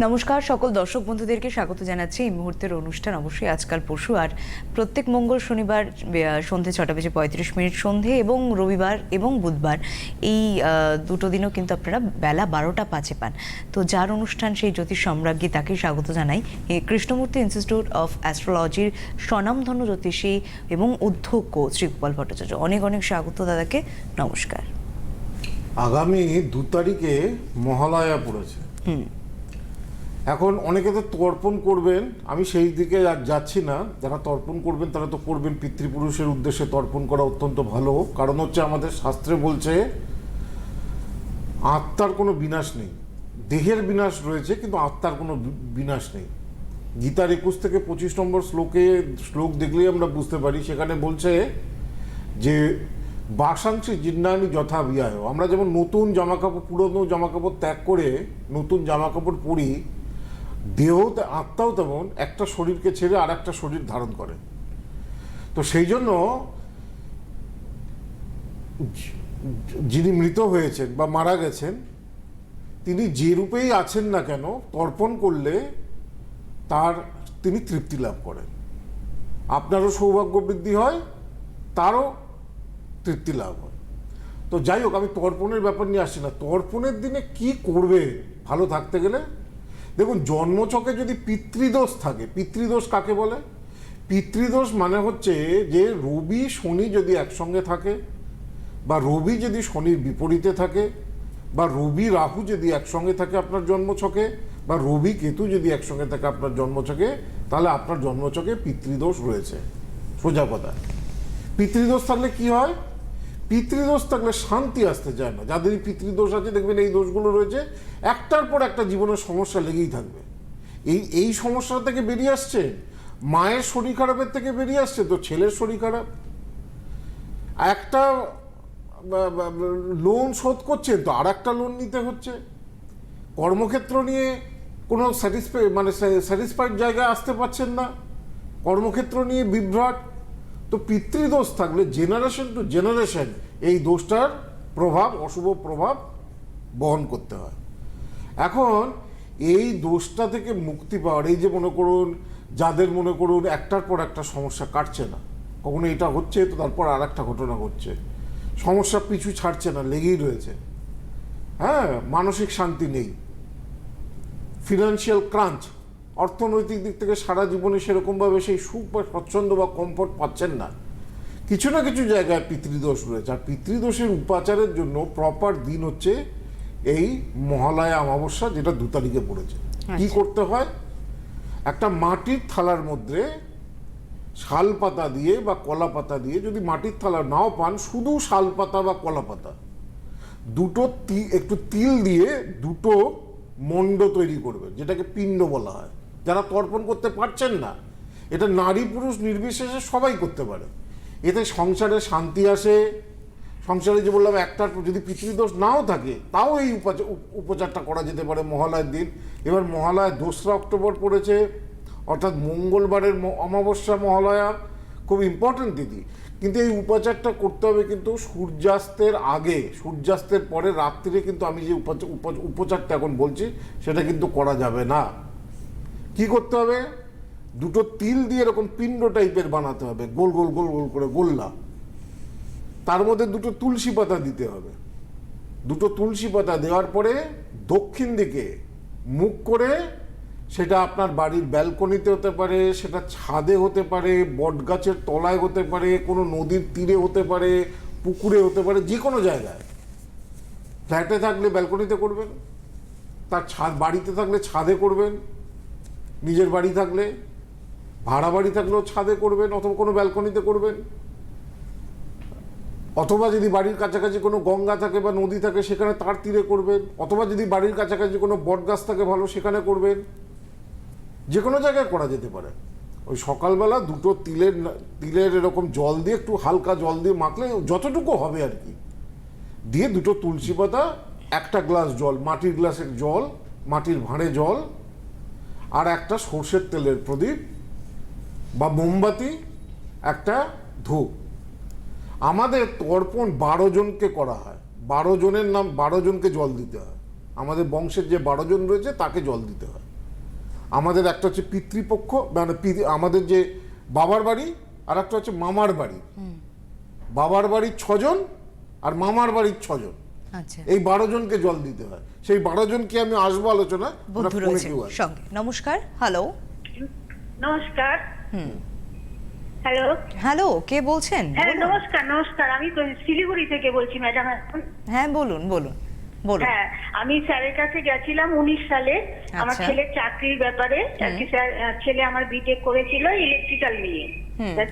নমস্কার সকল দর্শক বন্ধুদেরকে স্বাগত জানাচ্ছি। এই মুহূর্তের অনুষ্ঠান অবশ্যই আজকাল পরশু আর প্রত্যেক মঙ্গল শনিবার সন্ধে ছটা বেজে পঁয়ত্রিশ মিনিট সন্ধে এবং রবিবার এবং বুধবার এই দুটো দিনও কিন্তু আপনারা বেলা বারোটা পাঁচে পান। তো যার অনুষ্ঠান সেই জ্যোতিষ সম্রাজ্ঞী তাকেই স্বাগত জানাই। কৃষ্ণমূর্তি ইনস্টিটিউট অফ অ্যাস্ট্রোলজির স্বনামধন্য জ্যোতিষী এবং অধ্যক্ষ শ্রী গোপাল ভট্টাচার্য। অনেক অনেক স্বাগত দাদাকে। নমস্কার। আগামী দু তারিখে মহালয়া পড়েছে। এখন অনেকে তো তর্পণ করবেন, আমি সেই দিকে আর যাচ্ছি না। যারা তর্পণ করবেন, তারা তো করবেন পিতৃপুরুষের উদ্দেশ্যে তর্পণ করা অত্যন্ত ভালো। কারণ হচ্ছে আমাদের শাস্ত্রে বলছে, আত্মার কোনো বিনাশ নেই। দেহের বিনাশ রয়েছে, কিন্তু আত্মার কোনো বিনাশ নেই। গীতার একুশ থেকে পঁচিশ নম্বর শ্লোকে, শ্লোক দেখলেই আমরা বুঝতে পারি। সেখানে বলছে যে বাসাংশী জিন্নানি যথা বিয়ায়। আমরা যেমন নতুন জামাকাপড়, পুরনো জামাকাপড় ত্যাগ করে নতুন জামাকাপড় পরি দেহ আত্মাও তেমন একটা শরীরকে ছেড়ে আর একটা শরীর ধারণ করে। তো সেই জন্য যিনি মৃত হয়েছেন বা মারা গেছেন, তিনি যে রূপেই আছেন না কেন, তর্পণ করলে তার, তিনি তৃপ্তি লাভ করেন। আপনারও সৌভাগ্য বৃদ্ধি হয়, তারও তৃপ্তি লাভ হয়। তো যাই হোক, আমি তর্পণের ব্যাপার নিয়ে আসছি না। তর্পণের দিনে কি করবে ভালো থাকতে গেলে দেখুন, জন্মচকে যদি পিতৃদোষ থাকে, পিতৃদোষ কাকে বলে? পিতৃদোষ মানে হচ্ছে যে রবি, শনি যদি একসঙ্গে থাকে, বা রবি যদি শনির বিপরীতে থাকে, বা রবি, রাহু যদি একসঙ্গে থাকে আপনার জন্মছকে বা রবি, কেতু যদি একসঙ্গে থাকে আপনার জন্মছকে তাহলে আপনার জন্মছকে পিতৃদোষ রয়েছে। সোজা কথা। পিতৃদোষ থাকলে কি হয়? পিতৃদোষ থাকলে শান্তি আসতে চায় না। যাদের পিতৃদোষ আছে, দেখবেন এই দোষগুলো রয়েছে। একটার পর একটা জীবনের সমস্যা লেগেই থাকবে। এই এই সমস্যা থেকে বেরিয়ে আসছে, মায়ের শরীর খারাপের থেকে বেরিয়ে আসছে, তো ছেলের শরীর খারাপ। একটা লোন শোধ করছেন তো আর একটা লোন নিতে হচ্ছে। কর্মক্ষেত্র নিয়ে কোনো স্যাটিসফাই মানে স্যাটিসফাইড জায়গায় আসতে পারছেন না। কর্মক্ষেত্র নিয়ে বিভ্রাট। তো পিতৃদোষ থাকলে জেনারেশন টু জেনারেশন এই দোষটার প্রভাব, অশুভ প্রভাব বহন করতে হয়। এখন এই দোষটা থেকে মুক্তি পাওয়ার, এই যে মনে করুন, যাদের মনে করুন একটার পর একটা সমস্যা কাটছে না, কখনো এটা হচ্ছে তো তারপর আর একটা ঘটনা ঘটছে। সমস্যা পিছু ছাড়ছে না, লেগেই রয়েছে। হ্যাঁ মানসিক শান্তি নেই। ফিনান্সিয়াল ক্রাঞ্চ অর্থনৈতিক দিক থেকে সারা জীবনে সেরকমভাবে সেই সুখ বা স্বচ্ছন্দ বা কমফোর্ট পাচ্ছেন না। কিছু না কিছু জায়গায় পিতৃদোষ রয়েছে। আর পিতৃদোষের উপাচারের জন্য প্রপার দিন হচ্ছে এই মহালয়া অমাবস্যা যেটা দু তারিখে পড়েছে। কি আচ্ছা। করতে হয়? একটা মাটির থালার মধ্যে শাল পাতা দিয়ে বা কলা পাতা দিয়ে যদি মাটির থালা নাও পান শুধু শাল পাতা বা কলা পাতা দুটো একটু তিল দিয়ে দুটো মণ্ড তৈরি করবে যেটাকে পিণ্ড বলা হয়। যারা তর্পণ করতে পারছেন না, এটা নারী পুরুষ নির্বিশেষে সবাই করতে পারে। এতে সংসারে শান্তি আসে। সংসারে যে বললাম, একটার পর যদি পিতৃদোষ নাও থাকে, তাও এই উপাচার উপচারটা করা যেতে পারে মহালয়ের দিন। এবার মহালয়া দোসরা অক্টোবর পড়েছে, অর্থাৎ মঙ্গলবারের অমাবস্যা মহালয়া, খুব ইম্পর্টেন্ট দিদি কিন্তু এই উপাচারটা করতে হবে কিন্তু সূর্যাস্তের আগে, সূর্যাস্তের পরে রাত্রিরে কিন্তু আমি যে উপাচার উপ- উপচারটা এখন বলছি, সেটা কিন্তু করা যাবে না। কি করতে হবে? দুটো তিল দিয়ে এরকম পিণ্ড টাইপের বানাতে হবে। গোল গোল গোল গোল করে গোল্লা। তার মধ্যে দুটো তুলসী পাতা দিতে হবে। দুটো তুলসী পাতা দেওয়ার পরে দক্ষিণ দিকে মুখ করে সেটা আপনার বাড়ির ব্যালকনিতে হতে পারে, সেটা ছাদে হতে পারে, বটগাছের তলায় হতে পারে, কোনো নদীর তীরে হতে পারে, পুকুরে হতে পারে যে কোনো জায়গায়। ফ্ল্যাটে থাকলে ব্যালকনিতে করবেন, তার ছাদ, বাড়িতে থাকলে ছাদে করবেন। নিজের বাড়ি থাকলে, ভাড়া বাড়ি থাকলেও ছাদে করবেন অথবা কোনো ব্যালকনিতে করবেন। অথবা যদি বাড়ির কাছাকাছি কোনো গঙ্গা থাকে বা নদী থাকে, সেখানে তার তীরে করবেন। অথবা যদি বাড়ির কাছাকাছি কোনো বট গাছ থাকে, ভালো সেখানে করবেন। যে কোনো জায়গায় করা যেতে পারে। ওই সকালবেলা দুটো তিলের তিলের এরকম জল দিয়ে, একটু হালকা জল দিয়ে মাখলে যতটুকু হবে আর কি। দিয়ে দুটো তুলসী পাতা, একটা গ্লাস জল, মাটির গ্লাসের জল, মাটির ভাঁড়ে জল আর একটা সর্ষের তেলের প্রদীপ বা মোমবাতি একটা ধূপ। আমাদের তর্পণ বারো জনকে করা হয়। বারো জনের নাম বারো জনকে জল দিতে হয়। আমাদের বংশের যে বারো জন রয়েছে তাকে জল দিতে হয়। আমাদের একটা হচ্ছে পিতৃপক্ষ মানে আমাদের যে বাবার বাড়ি আর একটা হচ্ছে মামার বাড়ি। বাবার বাড়ির ছজন আর মামার বাড়ির ছজন। এই বারো জনকে জল দিতে হয়। সেই বারো জনকে আমি আসব আলোচনা সঙ্গে। নমস্কার। হ্যালো নমস্কার। হ্যালো হ্যালো কে বলছেন? হ্যাঁ নমস্কার নমস্কার। আমি তো শিলিগুড়ি থেকে বলছি ম্যাডাম। হ্যাঁ বলুন বলুন। হ্যাঁ আমি স্যারের কাছে গেছিলাম উনিশ সালে আমার আচ্ছা। ছেলের চাকরির ব্যাপারে। আর কি স্যার ছেলে আমার বিটেক করেছিল ইলেকট্রিক্যাল নিয়ে।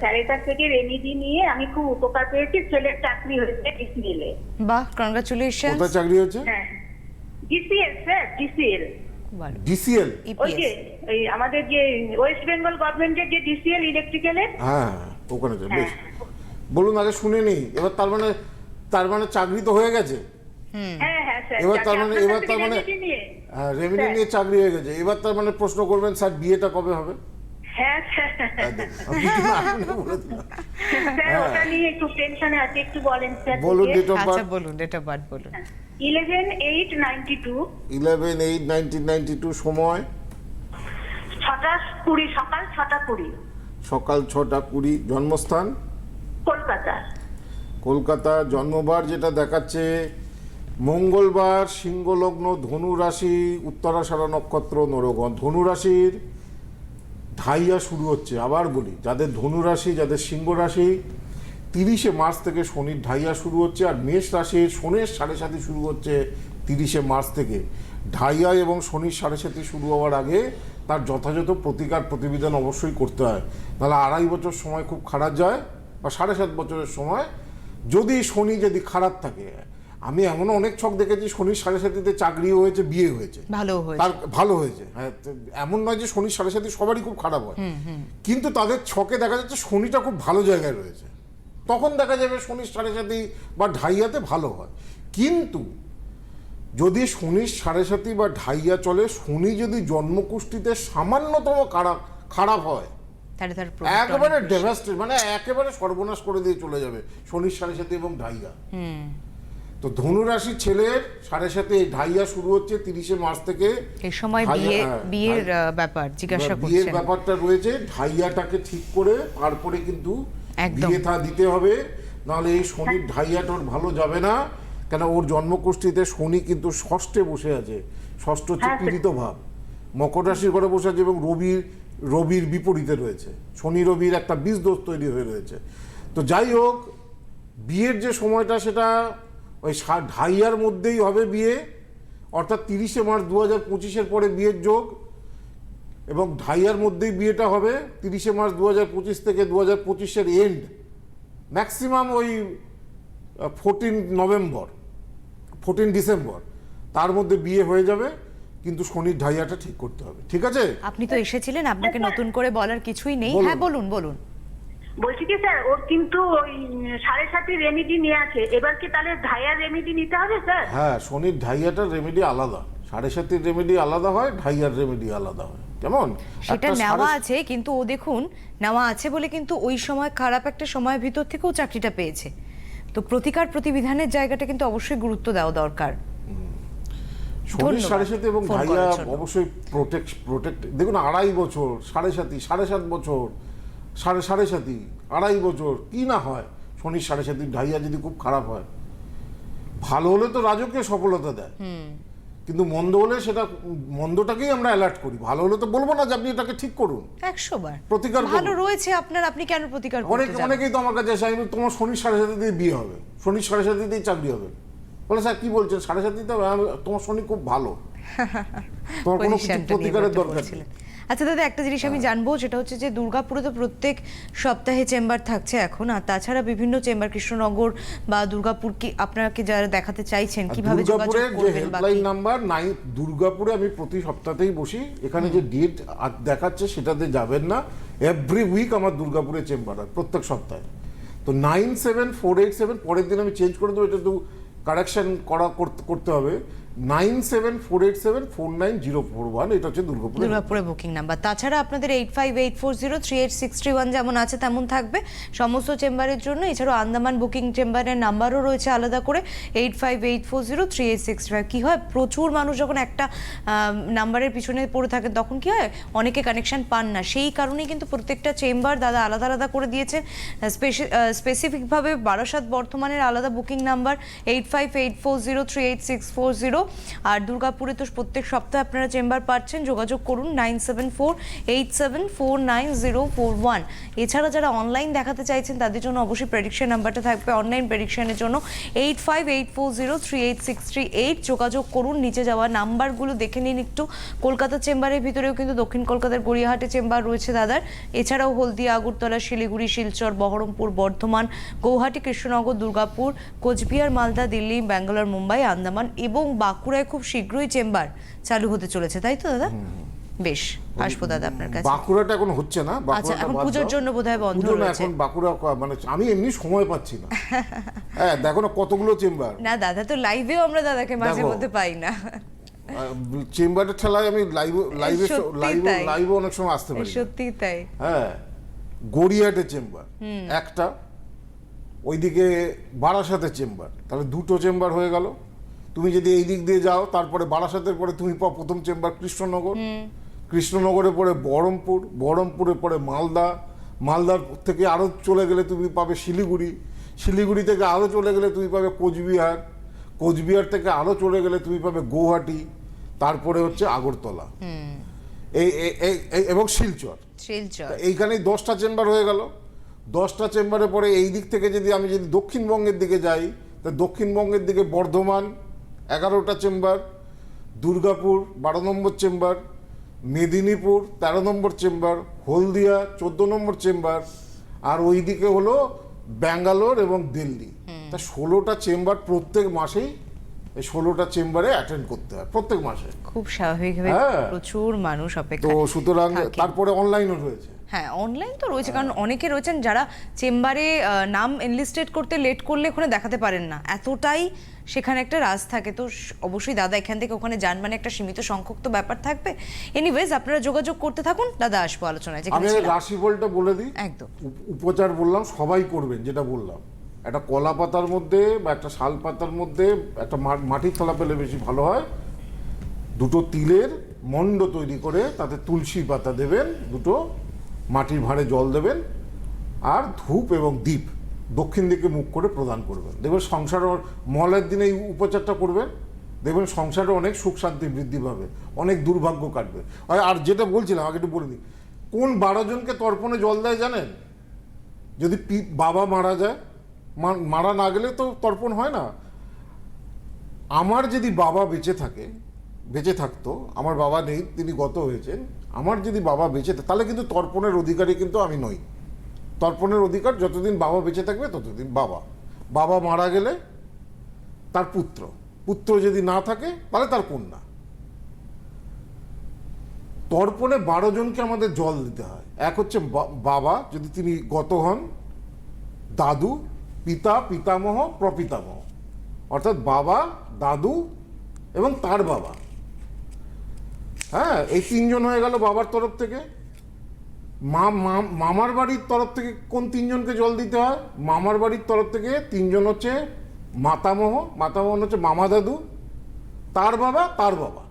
স্যারের কাছ থেকে রেমিডি নিয়ে আমি খুব উপকার পেয়েছি ছেলের চাকরি হয়েছে ডিসিএল বাহ কনগ্রাচুলেশন কোথায় চাকরি হচ্ছে হ্যাঁ ডিসিএল স্যার ডিসিএল ডিসিএল ওই যে ওই আমাদের যে ওয়েস্ট বেঙ্গল গভর্নমেন্টের যে ডিসিএল ইলেকট্রিক্যালের হ্যাঁ ওখানে বেশ। বলুন আগে শুনে নিই। এবার তার মানে তার মানে চাকরি তো হয়ে গেছে? হ্যাঁ হ্যাঁ এবার তার মানে এবার তার মানে remedy নিয়ে? রেভিনিউ নিয়ে চাকরি হয়ে গেছে। এবার তার মানে প্রশ্ন করবেন স্যার বিয়েটা কবে হবে? হ্যাঁ স্যার। হ্যাঁ, দেখুন, আপনি কি না আপনি বলে দিন। স্যার ওটা নিয়ে একটু টেনশনে আছে একটু বলেন স্যার বলুন ডেট অফ বার্থ বলুন ডেট অফ বার্থ বলুন। Eleven eight ninety two eleven eight nineteen ninety two সময়? ছটা কুড়ি সকাল ছটা কুড়ি। সকাল ছটা কুড়ি জন্মস্থান? কলকাতা। কলকাতা জন্মবার যেটা দেখাচ্ছে মঙ্গলবার সিংহলগ্ন ধনু রাশি উত্তরাষাঢ়া নক্ষত্র নরগণ। ধনু রাশির ঢাইয়া শুরু হচ্ছে। আবার বলি, যাদের ধনু রাশি যাদের সিংহ রাশি তিরিশে মার্চ থেকে শনির ঢাইয়া শুরু হচ্ছে আর মেষ রাশির শনির সাড়ে সাথে শুরু হচ্ছে তিরিশে মার্চ থেকে। ঢাইয়া এবং শনির সাড়ে সাথে শুরু হওয়ার আগে তার যথাযথ প্রতিকার প্রতিবিধান অবশ্যই করতে হয়। তাহলে আড়াই বছর সময় খুব খারাপ যায় বা সাড়ে সাত বছরের সময় যদি শনি যদি খারাপ থাকে আমি এমনও অনেক ছক দেখেছি শনির সাড়ে সাতিতে চাকরিও হয়েছে বিয়ে হয়েছে। ভালো হয়েছে। তার ভালো হয়েছে। হ্যাঁ এমন নয় যে শনি সাড়ে সাথে সবারই খুব খারাপ হয়। কিন্তু তাদের ছকে দেখা যাচ্ছে শনিটা খুব ভালো জায়গায় রয়েছে। তখন দেখা যাবে শনির সাড়ে সাথে বা ঢাইয়াতে ভালো হয়। কিন্তু যদি শনির সাড়ে সাথী বা ঢাইয়া চলে শনি যদি জন্মকুষ্ঠিতে সামান্যতম খারাপ খারাপ হয় একেবারে ডেভাস্টেড মানে একেবারে সর্বনাশ করে দিয়ে চলে যাবে শনির সাড়ে সাথে এবং ঢাইয়া। তো ধনুরাশি ছেলের সাড়ে সাথে ঢাইয়া শুরু হচ্ছে তিরিশে মার্চ থেকে। এই সময় বিয়ে হ্যাঁ, বিয়ের ব্যাপার জিজ্ঞাসা বিয়ের ব্যাপারটা রয়েছে ঢাইয়াটাকে ঠিক করে তারপরে কিন্তু বিয়ে থা দিতে হবে। নাহলে এই শনির ঢাইয়াটা ওর ভালো যাবে না কেন ওর জন্মকুষ্ঠিতে শনি কিন্তু ষষ্ঠে বসে আছে। ষষ্ঠ হচ্ছে হ্যাঁ, পীড়িত ভাব। মকর রাশির ঘরে বসে আছে এবং রবির রবির বিপরীতে রয়েছে। শনি রবির একটা বীজ দোষ তৈরি হয়ে রয়েছে। তো যাই হোক বিয়ের যে সময়টা সেটা ওই ঢাইয়ার মধ্যেই হবে বিয়ে। অর্থাৎ তিরিশে মার্চ দু হাজার পঁচিশের পরে বিয়ের যোগ। এবং ঢাইয়ার মধ্যেই বিয়েটা হবে তিরিশে মার্চ দু হাজার পঁচিশ থেকে দু হাজার পঁচিশের এন্ড ম্যাক্সিমাম ওই ফোরটিন নভেম্বর ফোরটিন ডিসেম্বর তার মধ্যে বিয়ে হয়ে যাবে কিন্তু শনির ঢাইয়াটা ঠিক করতে হবে। ঠিক আছে? আপনি তো এসেছিলেন আপনাকে নতুন করে বলার কিছুই নেই। হ্যাঁ বলুন বলুন। বলছি কি স্যার ওর কিন্তু ওই সাড়ে সাতি রেমিডি নিয়ে আছে। এবার কি তাহলে ঢাইয়ার রেমিডি নিতে হবে স্যার? হ্যাঁ শনির ঢাইয়াটার রেমেডি আলাদা। সাড়ে সাতির রেমেডি আলাদা হয় ঢাইয়ার রেমেডি আলাদা হয়। কেমন? সেটা নেওয়া আছে কিন্তু ও দেখুন নেওয়া আছে বলে কিন্তু ওই সময় খারাপ একটা সময়ের ভিতর থেকেও চাকরিটা পেয়েছে। তো প্রতিকার প্রতিবিধানের জায়গাটা কিন্তু অবশ্যই গুরুত্ব দেওয়া দরকার। শনির সাড়ে সাথে এবং জন্য। অবশ্যই প্রোটেক্ট প্রোটেক্ট দেখুন আড়াই বছর সাড়ে সাতি সাড়ে সাত বছর। সাড়ে সাড়ে সাতি আড়াই বছর কি না হয়? শনির সাড়ে সাতি ঢাইয়া যদি খুব খারাপ হয়। ভালো হলে তো রাজকীয় সফলতা দেয়। কিন্তু মন্দ হলে সেটা মন্দটাকেই আমরা অ্যালার্ট করি। ভালো হলে তো বলব না যে আপনি এটাকে ঠিক করুন। একশো বার। প্রতিকার ভালো রয়েছে আপনার আপনি কেন প্রতিকার অনেক করতে? অনেকেই তো আমার কাছে আসে আমি তোমার শনির সাড়ে সাথে দিয়ে বিয়ে হবে। শনির সাড়ে সাথে দিয়ে চাকরি হবে। বলে স্যার কি বলছেন? সাড়ে সাথে তোমার শনি খুব ভালো। তোমার কোনো প্রতিকারের দরকার বলছিলেন। আচ্ছা দাদা একটা জিনিস আমি জানব সেটা হচ্ছে যে দুর্গাপুরে তো প্রত্যেক সপ্তাহে চেম্বার থাকছে এখন আর তাছাড়া বিভিন্ন চেম্বার কৃষ্ণনগর বা দুর্গাপুর কি আপনাকে যারা দেখাতে চাইছেন কীভাবে যোগাযোগ করবেন হেল্পলাইন নাম্বার নাই দুর্গাপুরে আমি প্রতি সপ্তাহতেই বসি। এখানে যে ডেট দেখাচ্ছে সেটাতে যাবেন না। এভরি উইক আমার দুর্গাপুরে চেম্বার হয় প্রত্যেক সপ্তাহে। তো nine seven four eight seven পরের দিন আমি চেঞ্জ করে দেবো এটা তো কারেকশন করা করতে হবে। Nine seven four eight seven four nine zero four one, এটা হচ্ছে দুর্গাপুরে দুর্গাপুরে বুকিং নাম্বার তাছাড়া আপনাদের eight five eight four zero three eight six three one যেমন আছে, তেমন থাকবে। সমস্ত চেম্বারের জন্য, এছাড়াও আন্দামান বুকিং চেম্বারের নাম্বারও রয়েছে আলাদা করে, eight five eight four zero three eight six five. কী হয়, প্রচুর মানুষ যখন একটা নাম্বারের পিছনে পড়ে থাকে, তখন কি হয়, অনেকে কানেকশন পান না। সেই কারণেই কিন্তু প্রত্যেকটা চেম্বার দাদা আলাদা আলাদা করে দিয়েছে। স্পেসিফিকভাবে বারাসাত বর্ধমানের আলাদা booking number eight five eight four zero three eight six four zero. আর দুর্গাপুরে তো প্রত্যেক সপ্তাহে আপনারা চেম্বার পাচ্ছেন। যোগাযোগ করুন nine seven four eight seven four, nine zero four one. এছাড়া যারা অনলাইন দেখাতে চাইছেন, তাদের জন্য অবশ্যই প্রেডিকশন নাম্বারটা থাকবে অনলাইন প্রেডিকশনের জন্য। Eight five eight four zero three eight six three eight যোগাযোগ করুন, নিচে যাওয়া নাম্বারগুলো দেখে নিন একটু। কলকাতা চেম্বারের ভিতরেও কিন্তু দক্ষিণ কলকাতার গড়িয়াহাটে চেম্বার রয়েছে দাদার। এছাড়াও হলদিয়া, আগরতলা, শিলিগুড়ি, শিলচর, বহরমপুর, বর্ধমান, গৌহাটি, কৃষ্ণনগর, দুর্গাপুর, কোচবিহার, মালদা, দিল্লি, ব্যাঙ্গালোর, মুম্বাই, আন্দামান এবং বাঁকুড়ায় খুব শীঘ্রই চেম্বার চালু হতে চলেছে তাই তো দাদা? বেশ আসব দাদা আপনার কাছে। বাঁকুড়াটা এখন হচ্ছে না আচ্ছা, এখন পুজোর জন্য বোধহয় বন্ধ রয়েছে। এখন বাঁকুড়া মানে আমি এমনি সময় পাচ্ছি না। হ্যাঁ দেখো না কতগুলো চেম্বার। না দাদা তো লাইভেও আমরা দাদাকে মাঝে মধ্যে পাই না। চেম্বারের ঠেলায় আমি লাইভ লাইভে লাইভ। লাইভে অনেক সময় আসতে পারি সত্যি তাই। হ্যাঁ গড়িয়াহাটে চেম্বার। একটা ওইদিকে বারাসাতের চেম্বার। তাহলে দুটো চেম্বার হয়ে গেল। তুমি যদি এই দিক দিয়ে যাও তারপরে বারাসাতের পরে তুমি পাও প্রথম চেম্বার কৃষ্ণনগর। কৃষ্ণনগরে পরে বহরমপুর বহরমপুরে পরে মালদা। মালদার থেকে আরও চলে গেলে তুমি পাবে শিলিগুড়ি। শিলিগুড়ি থেকে আরও চলে গেলে তুমি পাবে কোচবিহার। কোচবিহার থেকে আরও চলে গেলে তুমি পাবে গৌহাটি। তারপরে হচ্ছে আগরতলা। এই এবং শিলচর। এইখানেই দশটা চেম্বার হয়ে গেল। দশটা চেম্বারে পরে এই দিক থেকে যদি আমি যদি দক্ষিণবঙ্গের দিকে যাই তা দক্ষিণবঙ্গের দিকে বর্ধমান এগারোটা চেম্বার দুর্গাপুর বারো নম্বর চেম্বার মেদিনীপুর তেরো নম্বর চেম্বার হলদিয়া চোদ্দ নম্বর চেম্বার আর ওই দিকে হলো ব্যাঙ্গালোর এবং দিল্লি তা ষোলোটা চেম্বার প্রত্যেক মাসেই এই ষোলোটা চেম্বারে অ্যাটেন্ড করতে হয় প্রত্যেক মাসে খুব স্বাভাবিকভাবে হ্যাঁ। প্রচুর মানুষ তো সুতরাং। তারপরে অনলাইনও রয়েছে হ্যাঁ অনলাইন তো রয়েছে কারণ অনেকে রয়েছেন যারা চেম্বারে নাম এনলিস্টেড করতে লেট করলে ওখানে দেখাতে পারেন না। এতটাই সেখানে একটা রাজ থাকে। তো অবশ্যই দাদা এখান থেকে ওখানে যান মানে একটা সীমিত সংখ্যক তো ব্যাপার থাকবে। এনিওয়েজ আপনারা যোগাযোগ করতে থাকুন। দাদা আসব আলোচনায় আমি। রাশিফলটা বলে দিই। একদম। উপচার বললাম সবাই করবেন যেটা বললাম। একটা কলা পাতার মধ্যে বা একটা শাল পাতার মধ্যে একটা মাটির থলা পেলে বেশি ভালো হয়। দুটো তিলের মণ্ড তৈরি করে তাতে তুলসী পাতা দেবেন দুটো মাটির ভাঁড়ে জল দেবেন আর ধূপ এবং দ্বীপ দক্ষিণ দিকে মুখ করে প্রদান করবেন। দেখবেন সংসার মলের দিনে এই উপচারটা করবেন, দেখবেন সংসারে অনেক সুখ শান্তি বৃদ্ধি পাবে, অনেক দুর্ভাগ্য কাটবে। আর- যেটা বলছিলাম, আগে একটু বলে দিই, কোন বারো জনকে তর্পণে জল দেয় জানেন? যদি বাবা মারা যায় মারা না গেলে তো তর্পণ হয় না। আমার যদি বাবা বেঁচে থাকে, বেঁচে থাকতো, আমার বাবা নেই, তিনি গত হয়েছেন আমার যদি বাবা বেঁচে তাহলে কিন্তু তর্পণের অধিকারী কিন্তু আমি নই। তর্পণের অধিকার যতদিন বাবা বেঁচে থাকবে, ততদিন বাবা। বাবা মারা গেলে তার পুত্র। পুত্র যদি না থাকে, তাহলে তার কন্যা। তর্পণে বারো জনকে আমাদের জল দিতে হয়। এক হচ্ছে বাবা, যদি তিনি গত হন, দাদু, পিতা, পিতামহ, প্রপিতামহ। অর্থাৎ বাবা, দাদু এবং তার বাবা। হ্যাঁ এই তিনজন হয়ে গেল বাবার তরফ থেকে। মা মামার বাড়ির তরফ থেকে কোন তিনজনকে জল দিতে হয়? মামার বাড়ির তরফ থেকে তিনজন হচ্ছে মাতামহ মাতামহ হচ্ছে মামা দাদু, তার বাবা তার বাবা।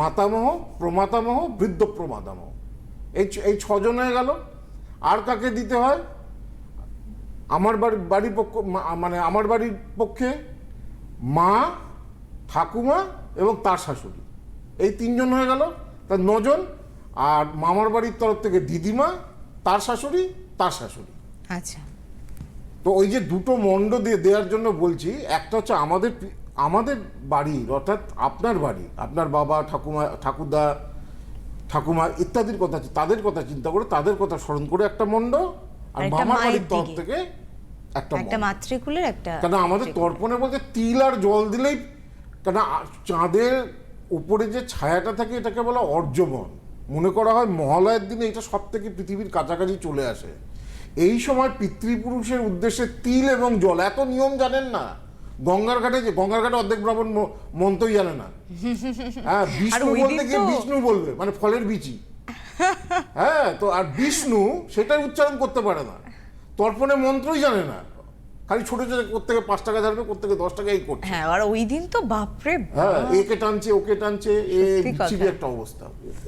মাতামহ, প্রমাতামহ, বৃদ্ধ প্রমাতামহ। এই এই ছজন হয়ে গেল। আর কাকে দিতে হয়? আমার বাড়ি বাড়ির পক্ষ মানে আমার বাড়ির পক্ষে মা, ঠাকুমা এবং তার শাশুড়ি। এই তিনজন হয়ে গেল। তার নজন আর মামার বাড়ির তরফ থেকে দিদিমা তার শাশুড়ি তার শাশুড়ি। আচ্ছা। তো ওই যে দুটো মণ্ড দিয়ে দেওয়ার জন্য বলছি একটা হচ্ছে আমাদের আমাদের বাড়ি অর্থাৎ আপনার বাড়ি আপনার বাবা ঠাকুমা ঠাকুরদা ঠাকুমা ইত্যাদির কথা তাদের কথা চিন্তা করে তাদের কথা স্মরণ করে একটা মণ্ড আর মামার বাড়ির তরফ থেকে একটা একটা মাতৃকুলের একটা কেন আমাদের তর্পণে বলতে তিল আর জল দিলেই কেন চাঁদের উপরে যে ছায়াটা থাকে এটাকে বলা অর্জবন মনে করা হয় মহালয়ের দিনে এটা সব থেকে পৃথিবীর কাছাকাছি চলে আসে। এই সময় পিতৃপুরুষের উদ্দেশ্যে তিল এবং জল এত নিয়ম জানেন না? গঙ্গার ঘাটে যে গঙ্গার ঘাটে অর্ধেক ব্রাহ্মণ মন্ত্রই জানে না। হ্যাঁ বিষ্ণু বলতে গিয়ে বিষ্ণু বলবে মানে ফলের বিচি। হ্যাঁ তো আর বিষ্ণু সেটাই উচ্চারণ করতে পারে না। তর্পণে মন্ত্রই জানে না। খালি ছোট ছোট কোথেকে পাঁচ টাকা কোথেকে দশ টাকা এই করছে। হ্যাঁ আর ওই দিন তো বাপরে হ্যাঁ একে টানছে ওকে টানছে এ বিচ্ছিরি একটা অবস্থা।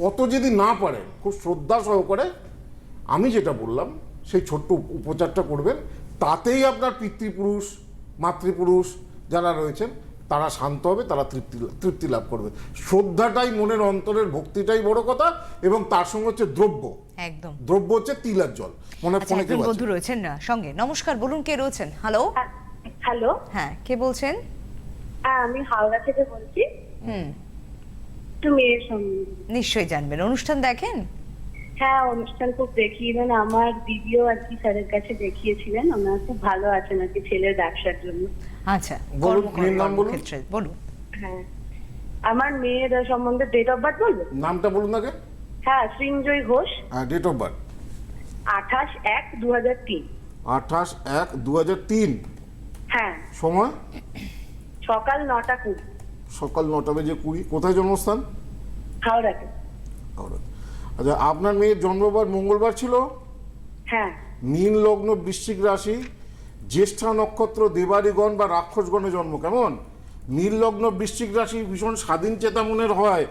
অত যদি না পারে খুব শ্রদ্ধা সহকারে আমি যেটা বললাম সেই ছোট্ট উপচারটা করবেন। তাতেই আপনার পিতৃপুরুষ মাতৃপুরুষ যারা রয়েছেন তারা শান্ত হবে তারা তৃপ্তি তৃপ্তি লাভ করবে। শ্রদ্ধাটাই মনের অন্তরের ভক্তিটাই বড় কথা এবং তার সঙ্গে হচ্ছে দ্রব্য। একদম। দ্রব্য হচ্ছে তিল আর জল। মনে আচ্ছা ফোনে কেউ বন্ধু রয়েছেন না? সঙ্গে। নমস্কার বলুন কে রয়েছেন? হ্যালো? হ্যালো? হ্যাঁ কে বলছেন? হ্যাঁ আমি হাওড়া থেকে বলছি। হুম। সম্বন্ধে নিশ্চয়ই জানবেন। অনুষ্ঠান দেখেন? হ্যাঁ অনুষ্ঠান খুব দেখি ইভেন আমার দিদিও আর কি স্যারের কাছে দেখিয়েছিলেন। ওনার খুব ভালো আছেন আর কি ছেলের ব্যবসার জন্য। আচ্ছা বলুন, কর্ম- বলুন। কর্মক্ষেত্রে বলুন। হ্যাঁ আমার মেয়ের সম্বন্ধে ডেট অফ বার্থ বলব নামটা বলুন আগে। হ্যাঁ Srinjoy Ghosh. Date of birth আঠাশ এক দু হাজার তিন। আঠাশ এক দু হাজার তিন। হ্যাঁ। সময়? সকাল নটা কুড়ি। সকাল নটা বেজে কুড়ি। কোথায় জন্মস্থান? হাওড়াতে। হাওড়া। আচ্ছা আপনার মেয়ের জন্মবার মঙ্গলবার ছিল? হ্যাঁ। নীল লগ্ন বৃশ্চিক রাশি জ্যেষ্ঠা নক্ষত্র দেবারিগণ বা রাক্ষসগণে জন্ম কেমন? নীল লগ্ন বৃশ্চিক রাশি ভীষণ স্বাধীন চেতা মনের হয়।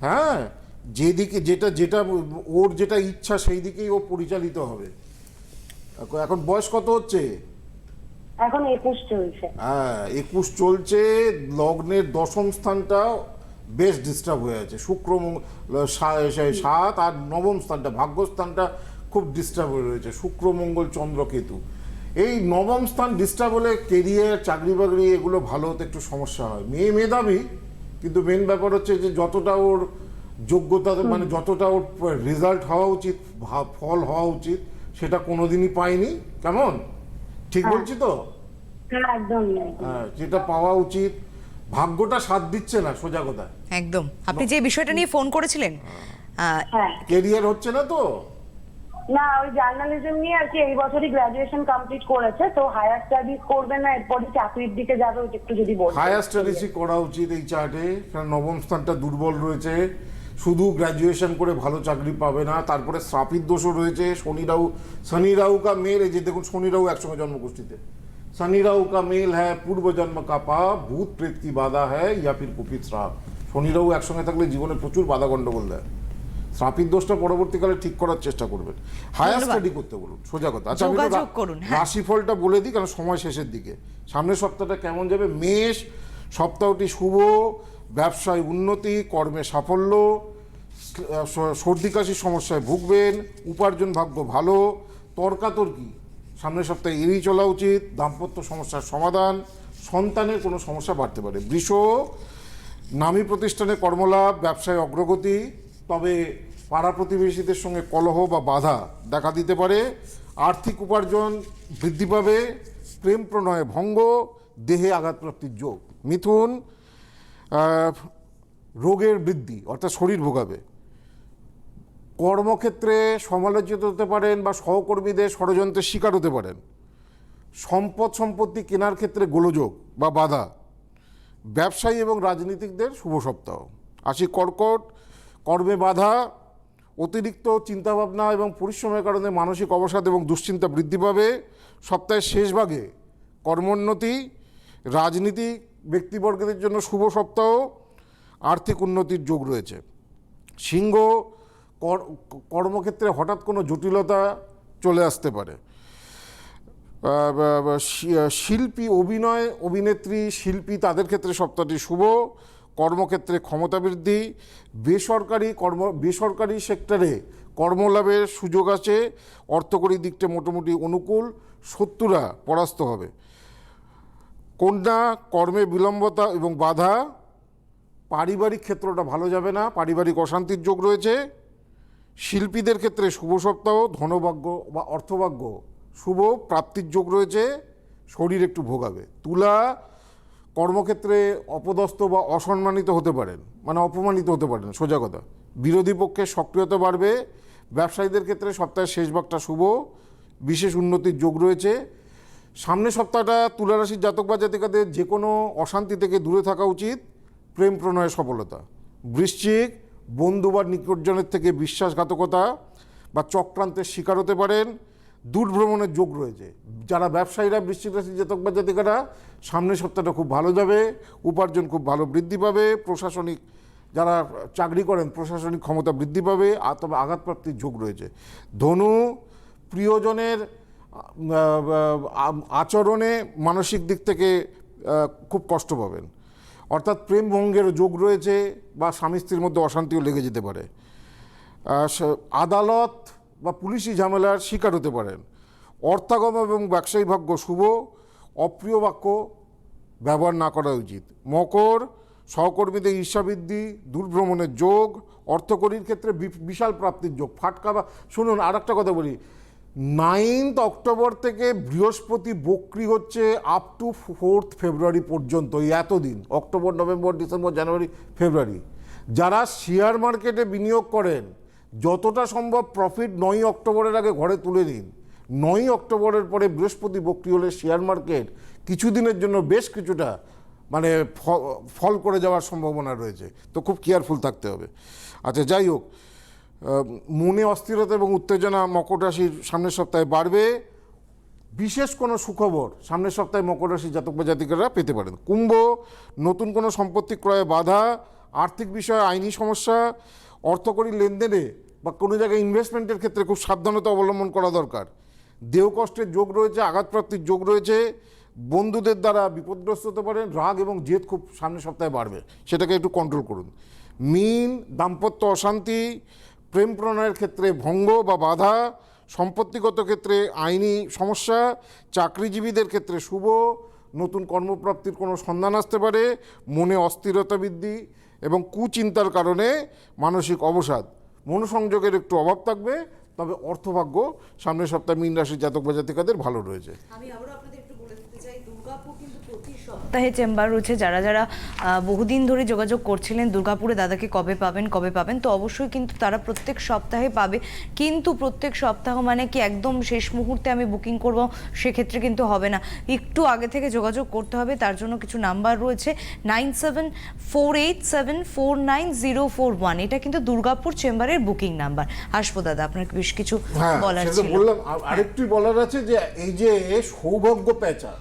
হ্যাঁ যেদিকে যেটা যেটা ওর যেটা ইচ্ছা সেই দিকেই ও পরিচালিত হবে। এখন- এখন বয়স কত হচ্ছে? এখন একুশ চলছে। হ্যাঁ একুশ চলছে লগ্নের দশম স্থানটা বেশ ডিস্টার্ব হয়ে আছে। শুক্র সাত আর নবম স্থানটা ভাগ্যস্থানটা খুব ডিস্টার্ব হয়ে রয়েছে। শুক্র মঙ্গল চন্দ্র কেতু। এই নবম স্থান ডিস্টার্ব হলে কেরিয়ার চাকরি বাকরি এগুলো ভালো হতে একটু সমস্যা হয়। মেয়ে মেধাবী কিন্তু মেন ব্যাপার হচ্ছে যে যতটা ওর যোগ্যতা মানে যতটা ওর রেজাল্ট হওয়া উচিত ফল হওয়া উচিত সেটা কোনোদিনই পায়নি কেমন? ঠিক বলছি তো? হ্যাঁ। হ্যাঁ যেটা পাওয়া উচিত। ভাগ্যটা সাথ দিচ্ছে না সোজা কথা একদম। আপনি যে বিষয়টা নিয়ে ফোন করেছিলেন হ্যাঁ। কেরিয়ার হচ্ছে না তো? না ওই জার্নালিজম নিয়ে আর কি এই বছরই গ্রাজুয়েশন কমপ্লিট করেছে তো হায়ার স্টাডিজ করবে না এরপরে চাকরির দিকে যাবে ওটা একটু যদি বলতেন। হায়ার স্টাডিজই করা উচিত এই চার্টে কারণ নবম স্থানটা দুর্বল রয়েছে। শুধু গ্র্যাজুয়েশন করে ভালো চাকরি পাবে না তারপরে শ্রাপিত দোষও রয়েছে। শনি রাহু শনি রাহু কা মেল এই যে দেখুন শনি রাহু একসঙ্গে জন্মগোষ্ঠীতে। শনি রাহু কা মেল হ্যাঁ পূর্ব জন্ম কা পাপ ভূত প্রেত কি বাধা হ্যাঁ ইয়া ফির কুপিত শ্রাপ। শনি একসঙ্গে থাকলে জীবনে প্রচুর বাধা গন্ডগোল দেয়। শ্রাপিত দোষটা পরবর্তীকালে ঠিক করার চেষ্টা করবেন। হায়ার স্টাডি করতে বলুন সোজা কথা। আচ্ছা আমি হ্যাঁ। রাশিফলটা বলে দিই কারণ সময় শেষের দিকে। সামনের সপ্তাহটা কেমন যাবে? মেষ সপ্তাহটি শুভ ব্যবসায় উন্নতি কর্মে সাফল্য সর্দি কাশির সমস্যায় ভুগবেন উপার্জন ভাগ্য ভালো তর্কাতর্কি। সামনের সপ্তাহে এড়িয়ে চলা উচিত দাম্পত্য সমস্যার সমাধান সন্তানের কোনো সমস্যা বাড়তে পারে। বৃষ নামী প্রতিষ্ঠানে কর্মলাভ, ব্যবসায় অগ্রগতি, তবে পাড়া প্রতিবেশীদের সঙ্গে কলহ বা বাধা দেখা দিতে পারে। আর্থিক উপার্জন বৃদ্ধি পাবে, প্রেম প্রণয়ে ভঙ্গ, দেহে আঘাতপ্রাপ্তির যোগ। মিথুন রোগের বৃদ্ধি, অর্থাৎ শরীর ভোগাবে। কর্মক্ষেত্রে সমালোচিত হতে পারেন বা সহকর্মীদের ষড়যন্ত্রের শিকার হতে পারেন। সম্পদ সম্পত্তি কেনার ক্ষেত্রে গোলযোগ বা বাধা ব্যবসায়ী এবং রাজনীতিকদের শুভ সপ্তাহ। আসি কর্কট, কর্মে বাধা, অতিরিক্ত চিন্তাভাবনা এবং পরিশ্রমের কারণে মানসিক অবসাদ এবং দুশ্চিন্তা বৃদ্ধি পাবে। সপ্তাহের শেষ ভাগে কর্মোন্নতি, রাজনীতি, ব্যক্তিবর্গদের জন্য শুভ সপ্তাহ, আর্থিক উন্নতির যোগ রয়েছে। সিংহ, কর- কর্মক্ষেত্রে হঠাৎ কোনো জটিলতা চলে আসতে পারে। শিল্পী অভিনয়, অভিনেত্রী, শিল্পী তাদের ক্ষেত্রে সপ্তাহটি শুভ, কর্মক্ষেত্রে ক্ষমতা বৃদ্ধি, বেসরকারি কর্ম, বেসরকারি সেক্টরে কর্মলাভের সুযোগ আছে, অর্থকরী দিকটা মোটামুটি অনুকূল, শত্রুরা পরাস্ত হবে। কন্যা, কর্মে বিলম্বতা এবং বাধা, পারিবারিক ক্ষেত্রটা ভালো যাবে না, পারিবারিক অশান্তির যোগ রয়েছে, শিল্পীদের ক্ষেত্রে শুভ সপ্তাহ, ধনভাগ্য বা অর্থভাগ্য শুভ প্রাপ্তির যোগ রয়েছে, শরীর একটু ভোগাবে। তুলা কর্মক্ষেত্রে অপদস্থ বা অসম্মানিত হতে পারেন মানে অপমানিত হতে পারেন, সোজা কথা। বিরোধী পক্ষের সক্রিয়তা বাড়বে, ব্যবসায়ীদের ক্ষেত্রে সপ্তাহের শেষ ভাগটা শুভ, বিশেষ উন্নতির যোগ রয়েছে। সামনের সপ্তাহটা তুলারাশির জাতক বা জাতিকাদের যে কোনো অশান্তি থেকে দূরে থাকা উচিত, প্রেম প্রণয়ের সফলতা। বৃশ্চিক, বন্ধু বা নিকটজনের থেকে বিশ্বাসঘাতকতা বা চক্রান্তের শিকার হতে পারেন দূরভ্রমণের যোগ রয়েছে। যারা ব্যবসায়ীরা বৃশ্চিক রাশির জাতক বা জাতিকারা, সামনের সপ্তাহটা খুব ভালো যাবে, উপার্জন খুব ভালো বৃদ্ধি পাবে, প্রশাসনিক যারা চাকরি করেন, প্রশাসনিক ক্ষমতা বৃদ্ধি পাবে, আর তবে আঘাতপ্রাপ্তির যোগ রয়েছে। ধনু প্রিয়জনের আচরণে মানসিক দিক থেকে খুব কষ্ট পাবেন। অর্থাৎ প্রেম ভঙ্গের যোগ রয়েছে বা স্বামী স্ত্রীর মধ্যে অশান্তিও লেগে যেতে পারে। আদালত বা পুলিশি ঝামেলার শিকার হতে পারেন। অর্থাগম এবং ব্যবসায়ী ভাগ্য শুভ, অপ্রিয় বাক্য ব্যবহার না করা উচিত। মকর, সহকর্মীদের ঈর্ষাবৃদ্ধি দূরভ্রমণের যোগ, অর্থকরীর ক্ষেত্রে বিশাল প্রাপ্তির যোগ। ফাটকা বা শুনুন আর একটা কথা বলি। নাইনথ অক্টোবর থেকে বৃহস্পতি বক্রি হচ্ছে আপ টু ফোর্থ ফেব্রুয়ারি পর্যন্ত, এই এতদিন। October, November, December, January, February. যারা শেয়ার মার্কেটে বিনিয়োগ করেন যতটা সম্ভব প্রফিট নয় অক্টোবরের আগে ঘরে তুলে নিন। নয় অক্টোবরের পরে বৃহস্পতি বক্রি হলে শেয়ার মার্কেট কিছুদিনের জন্য বেশ কিছুটা মানে ফল করে যাওয়ার সম্ভাবনা রয়েছে। তো খুব কেয়ারফুল থাকতে হবে। আচ্ছা যাই হোক মনে অস্থিরতা এবং উত্তেজনা মকর রাশির সামনের সপ্তাহে বাড়বে। বিশেষ কোনো সুখবর সামনের সপ্তাহে মকর জাতক বা জাতিকারা পেতে পারেন। কুম্ভ, নতুন কোনো সম্পত্তি ক্রয়ে বাধা, আর্থিক বিষয়ে আইনি সমস্যা অর্থকরী লেনদেনে বা কোনো জায়গায় ইনভেস্টমেন্টের ক্ষেত্রে খুব সাবধানতা অবলম্বন করা দরকার। দেহ কষ্টের যোগ রয়েছে, আঘাতপ্রাপ্তির যোগ রয়েছে, বন্ধুদের দ্বারা বিপদগ্রস্ত হতে পারেন রাগ এবং জেদ খুব সামনের সপ্তাহে বাড়বে। সেটাকে একটু কন্ট্রোল করুন। মিন, দাম্পত্য অশান্তি, প্রেম প্রণয়ের ক্ষেত্রে ভঙ্গ বা বাধা, সম্পত্তিগত ক্ষেত্রে আইনি সমস্যা, চাকরিজীবীদের ক্ষেত্রে শুভ, নতুন কর্মপ্রাপ্তির কোনো সন্ধান আসতে পারে, মনে অস্থিরতা বৃদ্ধি এবং কুচিন্তার কারণে মানসিক অবসাদ। মনোসংযোগের একটু অভাব থাকবে, তবে অর্থভাগ্য সামনের সপ্তাহে মীন রাশির জাতক বা জাতিকাদের ভালো রয়েছে আমি আবারও আপনাদের একটু বলে দিতে চাই দুর্গাপুর কিন্তু প্রতি সপ্তাহে চেম্বার রয়েছে যারা যারা বহুদিন ধরে যোগাযোগ করছিলেন দুর্গাপুরে দাদাকে কবে পাবেন কবে পাবেন? তো অবশ্যই কিন্তু তারা প্রত্যেক সপ্তাহে পাবে। কিন্তু প্রত্যেক সপ্তাহ মানে কি একদম শেষ মুহূর্তে আমি বুকিং করব সেক্ষেত্রে কিন্তু হবে না। একটু আগে থেকে যোগাযোগ করতে হবে তার জন্য কিছু নাম্বার রয়েছে nine seven four eight seven four nine zero four one. এটা কিন্তু দুর্গাপুর চেম্বারের বুকিং নাম্বার। আসব দাদা আপনার বেশ কিছু হ্যাঁ বলার বললাম আর- আরেকটি বলার আছে যে এই যে সৌভাগ্য পেঁচা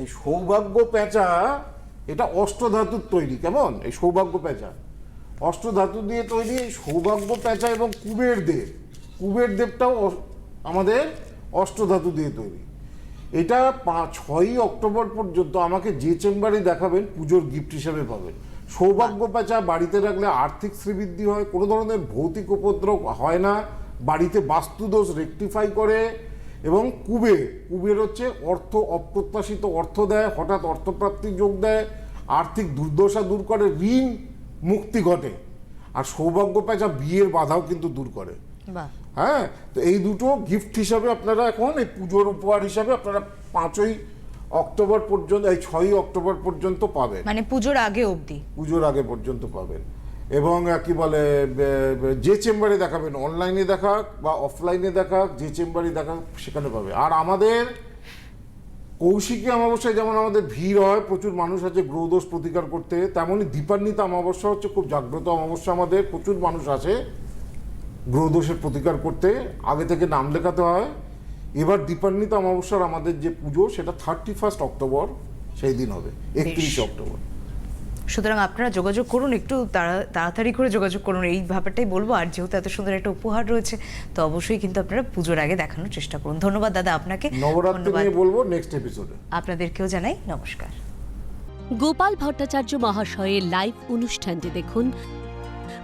এই সৌভাগ্য পেঁচা, এটা অষ্টধাতুর তৈরি, কেমন? এই সৌভাগ্য পেঁচা। অষ্টধাতু দিয়ে তৈরি এই সৌভাগ্য পেঁচা এবং কুবের দেব। কুবের দেবটাও আমাদের অষ্টধাতু দিয়ে তৈরি। এটা পাঁচ ছয়ই অক্টোবর পর্যন্ত আমাকে যে চেম্বারে দেখাবেন, পুজোর গিফট হিসেবে পাবেন। সৌভাগ্য পেঁচা বাড়িতে রাখলে আর্থিক শ্রীবৃদ্ধি হয়, কোনো ধরনের ভৌতিক উপদ্রব হয় না। বাড়িতে বাস্তুদোষ রেকটিফাই করে এবং কুবের কুবের হচ্ছে অর্থ অপ্রত্যাশিত অর্থ দেয় হঠাৎ অর্থপ্রাপ্তির যোগ দেয় আর্থিক দুর্দশা দূর করে ঋণ মুক্তি ঘটে। আর সৌভাগ্য পেঁচা বিয়ের বাধাও কিন্তু দূর করে। হ্যাঁ তো এই দুটো গিফট হিসাবে আপনারা এখন এই পুজোর উপহার হিসাবে আপনারা পাঁচই অক্টোবর পর্যন্ত এই ছয়ই অক্টোবর পর্যন্ত পাবেন। মানে পুজোর আগে অবধি। পুজোর আগে পর্যন্ত পাবেন। এবং কি বলে যে চেম্বারে দেখাবেন অনলাইনে দেখাক বা অফলাইনে দেখাক যে চেম্বারে দেখাক সেখানে পাবে। আর আমাদের কৌশিকী অমাবস্যায় যেমন আমাদের ভিড় হয় প্রচুর মানুষ আছে গ্রহদোষ প্রতিকার করতে তেমনই দীপান্বিত অমাবস্যা হচ্ছে খুব জাগ্রত অমাবস্যা আমাদের প্রচুর মানুষ আছে গ্রহদোষের প্রতিকার করতে আগে থেকে নাম লেখাতে হয়। এবার দীপান্বিত অমাবস্যার আমাদের যে পুজো সেটা থার্টি ফার্স্ট অক্টোবর সেই দিন হবে একত্রিশে অক্টোবর। সুতরাং আপনারা যোগাযোগ করুন একটু তাড়া- তাড়াতাড়ি করে যোগাযোগ করুন। এই ব্যাপারটাই বলব আর যেহেতু এত সুন্দর একটা উপহার রয়েছে তো অবশ্যই কিন্তু আপনারা পুজোর আগে দেখানোর চেষ্টা করুন। ধন্যবাদ দাদা আপনাকে নিয়ে বলব নেক্সট এপিসোডে আপনাদেরকেও জানাই নমস্কার। গোপাল ভট্টাচার্য মহাশয়ের লাইভ অনুষ্ঠানটি দেখুন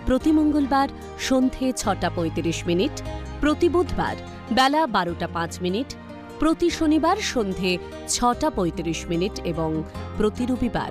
প্রতি মঙ্গলবার সন্ধে ছটা পঁয়ত্রিশ মিনিট প্রতি বুধবার বেলা বারোটা পাঁচ মিনিট প্রতি শনিবার সন্ধে ছটা পঁয়ত্রিশ মিনিট এবং প্রতি রবিবার